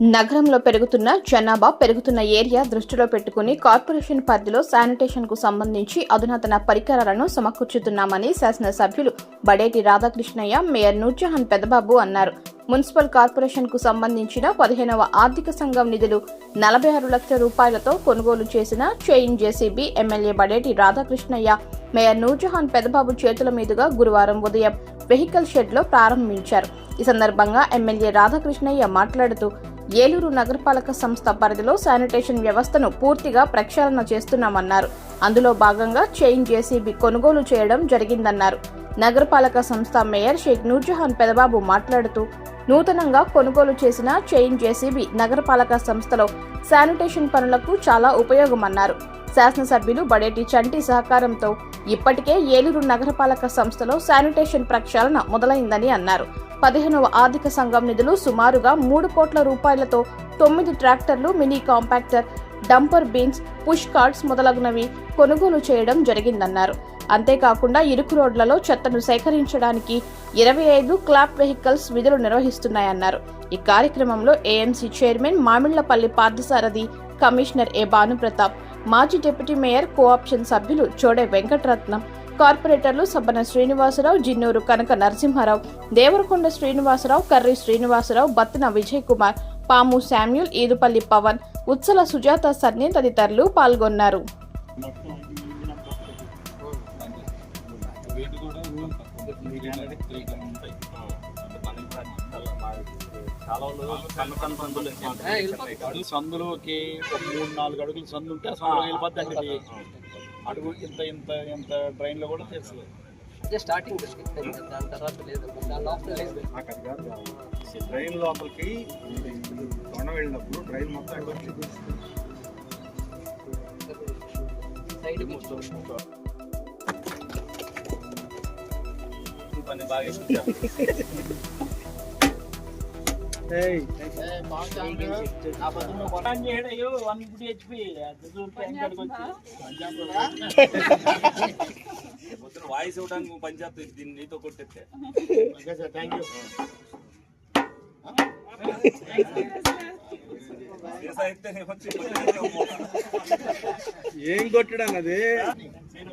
నగరంలో పెరుగుతున్న జనాభా పెరుగుతున్న ఏరియా దృష్టిలో పెట్టుకుని కార్పొరేషన్ పరిధిలో శానిటేషన్కు సంబంధించి అధునాతన పరికరాలను సమకూర్చుతున్నామని శాసనసభ్యులు బడేటి రాధాకృష్ణయ్య మేయర్ నూర్జహాన్ పెదబాబు అన్నారు. మున్సిపల్ కార్పొరేషన్కు సంబంధించిన పదిహేనవ ఆర్థిక సంఘం నిధులు నలభై ఆరు లక్షల రూపాయలతో కొనుగోలు చేసిన chain JCB MLA Badeti Radhakrishnaiah mayor Noorjahan Pedababu చేతుల మీదుగా గురువారం ఉదయం వెహికల్ షెడ్లో ప్రారంభించారు. ఈ సందర్భంగా ఎమ్మెల్యే రాధాకృష్ణయ్య మాట్లాడుతూ ఏలూరు నగరపాలక సంస్థ పరిధిలో శానిటేషన్ వ్యవస్థను పూర్తిగా ప్రక్షాళన చేస్తున్నామన్నారు. అందులో భాగంగా చైన్ జేసీబీ కొనుగోలు చేయడం జరిగిందన్నారు. నగరపాలక సంస్థ మేయర్ షేక్ నూర్జహాన్ పెదబాబు మాట్లాడుతూ నూతనంగా కొనుగోలు చేసిన చైన్ జేసీబీ నగరపాలక సంస్థలో శానిటేషన్ పనులకు చాలా ఉపయోగమన్నారు. శాసనసభ్యులు బడేటి చంటి సహకారంతో ఇప్పటికే ఏలూరు నగరపాలక సంస్థలో శానిటేషన్ ప్రక్షాళన మొదలైందని అన్నారు. పదిహేనవ ఆర్థిక సంఘం నిధులు సుమారుగా మూడు కోట్ల రూపాయలతో తొమ్మిది ట్రాక్టర్లు mini compactor dumper bins push carts మొదలగునవి కొనుగోలు చేయడం జరిగిందన్నారు. అంతేకాకుండా ఇరుకు రోడ్లలో చెత్తను సేకరించడానికి ఇరవై ఐదు క్లాప్ వెహికల్స్ విధులు నిర్వహిస్తున్నాయన్నారు. ఈ కార్యక్రమంలో AMC chairman Mamillapalli Parthasarathy commissioner A Bhanuprathap మాజీ డిప్యూటీ మేయర్ కోఆప్షన్ సభ్యులు చోడే వెంకటరత్నం కార్పొరేటర్లు సబ్బన శ్రీనివాసరావు జిన్నూరు కనక నరసింహారావు దేవరకొండ శ్రీనివాసరావు కర్రి శ్రీనివాసరావు బత్తిన విజయ్ కుమార్ పాము శామ్యూల్ ఈదుపల్లి పవన్ ఉత్సల సుజాత సన్నే తదితరులు పాల్గొన్నారు. సందులోకి ఒక మూడు నాలుగు అడుగులు సందు ఉంటే ఆ సందులో వెళ్ళిపోద్దండి ఇది అడుగు ఇంత ఇంత ఇంత ట్రైన్లో కూడా తెలుసు అదే స్టార్టింగ్ దాని తర్వాత లేదు దాని లోపల లేదు. నాకు అది కాదు ట్రైన్ లోపలికి తొండ వెళ్ళినప్పుడు ట్రైన్ మొత్తం అక్కడ సైడ్ పని బాగా పొద్దున వాయిస్ ఇవ్వడానికి నువ్వు దీన్ని నీతో కొట్టేస్తే థ్యాంక్ యూ ఏం కొట్టడం అది? నేను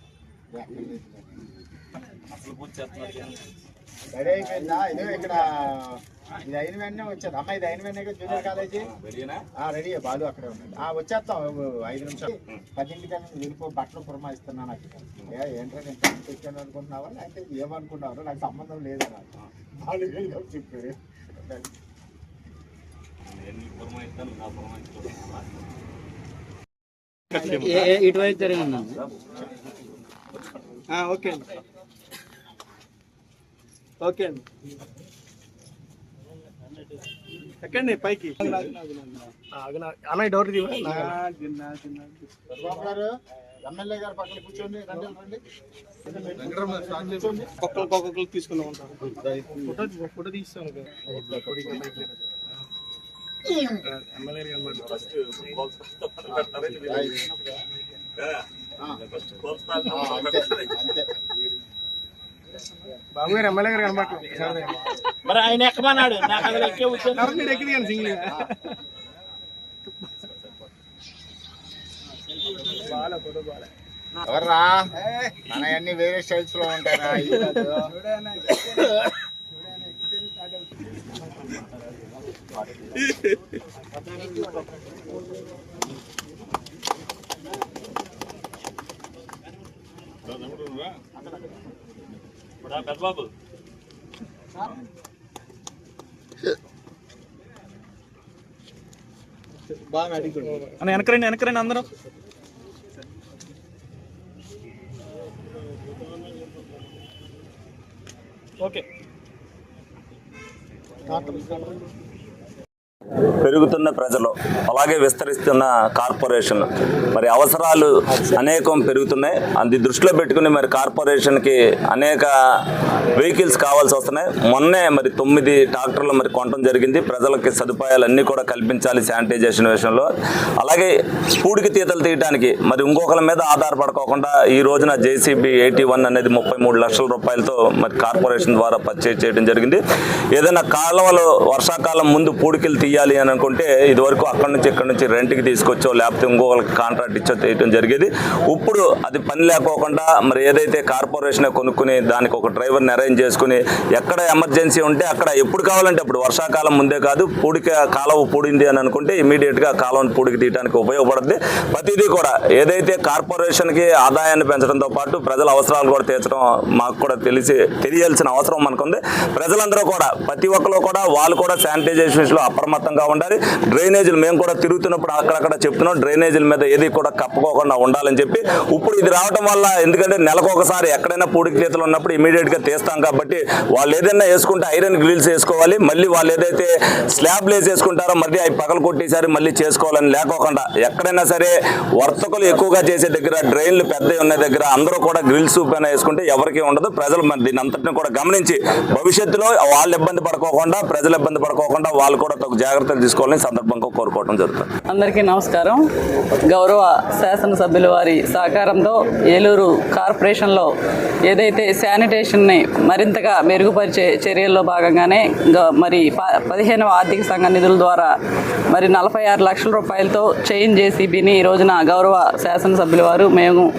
అసలు పూజ చేస్తున్నారు రెడీ అయిపోయిందా? ఇదే ఇక్కడ ఇది అయిన వెంటనే వచ్చారు. అమ్మ ఇది అయిన వెంటనే జూనియర్ కాలేజీ? వెళ్ళినా ఆ రెడీ బాలు అక్కడే ఉన్నాడు. ఆ వచ్చేస్తాం. ఐదు నిమిషాలు. పదింటికి వెళ్ళిపో బట్టలు పురమాయిస్తున్నాను నాకు. ఏ ఏంట్రా నేను టైం తెచ్చాను అనుకుంటున్నావా? లేకపోతే ఏమనుకున్నావు నాకు సంబంధం లేదు నాకు? బాలు చెప్పారు ఇటువైపు జరిగింది ఓకే అండి. ఓకే అండి. ఎక్కండి పైకి. అన్న డోర్ బాబు గారు ఎమ్మెల్యే గారు పక్కన కూర్చోండి. రండి రండి కూర్చోండి ఒక్కొక్కరు ఒక్కొక్కరు తీసుకుని ఉంటారు ఫోటో ఫోటో తీస్తాను ఎమ్మెల్యే గారు బాబు గారు ఎమ్మెల్యే గారు కనబడలేదు మరి ఆయన ఎక్కమన్నాడు నాకు అసలు ఎక్కే సింగిల్ ఎవర్రా మన అన్ని వేరే స్టైల్స్లో ఉంటారా ఇది కాదు. పెద్దబాబు. అన్న వెనకరండి వెనకరండి అందరం. ఓకే. పెరుగుతున్న ప్రజలు అలాగే విస్తరిస్తున్న కార్పొరేషన్ మరి అవసరాలు అనేకం పెరుగుతున్నాయి. అది దృష్టిలో పెట్టుకుని మరి కార్పొరేషన్కి అనేక వెహికల్స్ కావాల్సి వస్తున్నాయి. మొన్నే మరి తొమ్మిది ట్రాక్టర్లు మరి కొనడం జరిగింది. ప్రజలకి సదుపాయాలు అన్నీ కూడా కల్పించాలి శానిటైజేషన్ విషయంలో. అలాగే పూడికి తీతలు తీయడానికి మరి ఇంకొకరి మీద ఆధారపడుకోకుండా ఈ రోజున జేసీబీ ఎయిటీ వన్ అనేది ముప్పై మూడు లక్షల రూపాయలతో మరి కార్పొరేషన్ ద్వారా పర్చేజ్ చేయడం జరిగింది. ఏదైనా కాలువలు వర్షాకాలం ముందు పూడికలు తీయాలి అని అనుకుంటే ఇదివరకు అక్కడి నుంచి ఇక్కడ నుంచి రెంట్కి తీసుకొచ్చో లేకపోతే ఇంకొకరికి కాంట్రాక్ట్ ఇచ్చో చేయడం జరిగేది. ఇప్పుడు అది పని లేకోకుండా మరి ఏదైతే కార్పొరేషన్ కొనుక్కుని దానికి ఒక డ్రైవర్ని అరేంజ్ చేసుకుని ఎక్కడ ఎమర్జెన్సీ ఉంటే అక్కడ ఎప్పుడు కావాలంటే అప్పుడు వర్షాకాలం ముందే కాదు పూడిక కాలువ పూడింది అని అనుకుంటే ఇమీడియట్గా కాలువను పూడికి తీయడానికి ఉపయోగపడుతుంది ప్రతిదీ కూడా ఏదైతే కార్పొరేషన్కి ఆదాయాన్ని పెంచడంతో పాటు ప్రజల అవసరాలు కూడా తీర్చడం మాకు కూడా తెలిసి తెలియాల్సిన అవసరం మనకుంది. ప్రజలందరూ కూడా ప్రతి ఒక్కరు కూడా వాళ్ళు కూడా శానిటైజేషన్ విషయంలో అప్రమత్తంగా ఉండాలి. డ్రైనేజీలు మేము కూడా తిరుగుతున్నప్పుడు అక్కడక్కడ చెప్తున్నాం డ్రైనేజీల మీద ఏది కూడా కప్పుకోకుండా ఉండాలని చెప్పి. ఇప్పుడు ఇది రావడం వల్ల ఎందుకంటే నెలకు ఒకసారి ఎక్కడైనా పూడికి తీతలు ఉన్నప్పుడు ఇమీడియట్గా తీస్తాం కాబట్టి వాళ్ళు ఏదైనా వేసుకుంటే ఐరన్ గ్రిల్స్ వేసుకోవాలి. మళ్ళీ వాళ్ళు ఏదైతే స్లాబ్లు వేసేసుకుంటారో మళ్ళీ అవి పగలు కొట్టేసారి మళ్ళీ చేసుకోవాలని లేకోకుండా ఎక్కడైనా సరే వర్తకులు ఎక్కువగా చేసే దగ్గర డ్రైన్లు పెద్దవి ఉన్న దగ్గర అందరూ కూడా గ్రిల్స్ పైన వేసుకుంటే ఎవరికి ఉండదు. ప్రజలు మరి దీని అంతటిని కూడా గమనించి భవిష్యత్తులో వాళ్ళు ఇబ్బంది పడుకోకుండా ప్రజలు ఇబ్బంది పడుకోకుండా వాళ్ళు కూడా తగు జాగ్రత్తలు తీసుకోవాలని సందర్భంగా కోరుకోవడం జరుగుతుంది. అందరికీ నమస్కారం. గౌరవ శాసనసభ్యుల వారి సహకారంతో ఏలూరు కార్పొరేషన్లో ఏదైతే శానిటేషన్ని మరింతగా మెరుగుపరిచే చర్యల్లో భాగంగానే గ- మరి ప- పదిహేనవ ఆర్థిక సంఘ నిధుల ద్వారా మరి నలభై ఆరు లక్షల రూపాయలతో చేంజ్ జేసీబీని ఈ రోజున గౌరవ శాసనసభ్యుల వారు మేము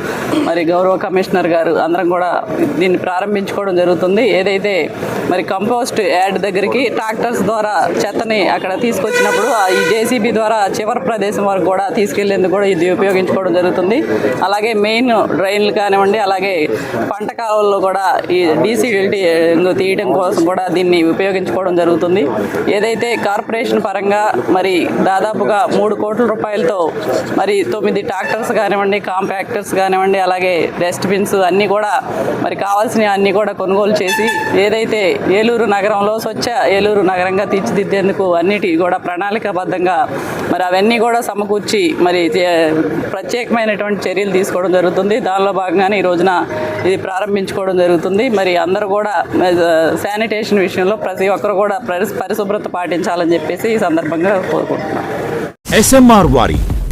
మరి గౌరవ కమిషనర్ గారు అందరం కూడా దీన్ని ప్రారంభించుకోవడం జరుగుతుంది. ఏదైతే మరి కంపోస్ట్ యాడ్ దగ్గరికి ట్రాక్టర్స్ ద్వారా చెత్తని అక్కడ తీసుకొచ్చినప్పుడు ఈ జేసీబీ ద్వారా చివరి ప్రదేశం వరకు కూడా తీసుకెళ్ళేందుకు కూడా ఇది ఉపయోగించుకోవడం జరుగుతుంది. అలాగే మెయిన్ డ్రైన్లు కానివ్వండి అలాగే పంట కాలువల్లో కూడా ఈ డీసీఎల్టీ తీయడం కోసం కూడా దీన్ని ఉపయోగించుకోవడం జరుగుతుంది. ఏదైతే కార్పొరేషన్ పరంగా మరి దాదాపుగా మూడు కోట్ల రూపాయలతో మరి తొమ్మిది ట్రాక్టర్స్ కానివ్వండి కాంపాక్టర్స్ కానివ్వండి అలాగే డస్ట్బిన్స్ అన్నీ కూడా మరి కావాల్సినవి అన్నీ కూడా కొనుగోలు చేసి ఏదైతే ఏలూరు నగరంలో స్వచ్ఛ ఏలూరు నగరంగా తీర్చిదిద్దేందుకు అన్నిటి కూడా ప్రణాళికాబద్ధంగా మరి అవన్నీ కూడా సమకూర్చి మరి ప్రత్యేకమైనటువంటి చర్యలు తీసుకోవడం జరుగుతుంది. దానిలో భాగంగానే ఈ రోజున ఇది ప్రారంభించుకోవడం జరుగుతుంది. మరి అందరూ కూడా శానిటేషన్ విషయంలో ప్రతి ఒక్కరు కూడా పరిశుభ్రత పాటించాలని చెప్పేసి ఈ సందర్భంగా కోరుకుంటున్నాను ఎస్ఎంఆర్ వారి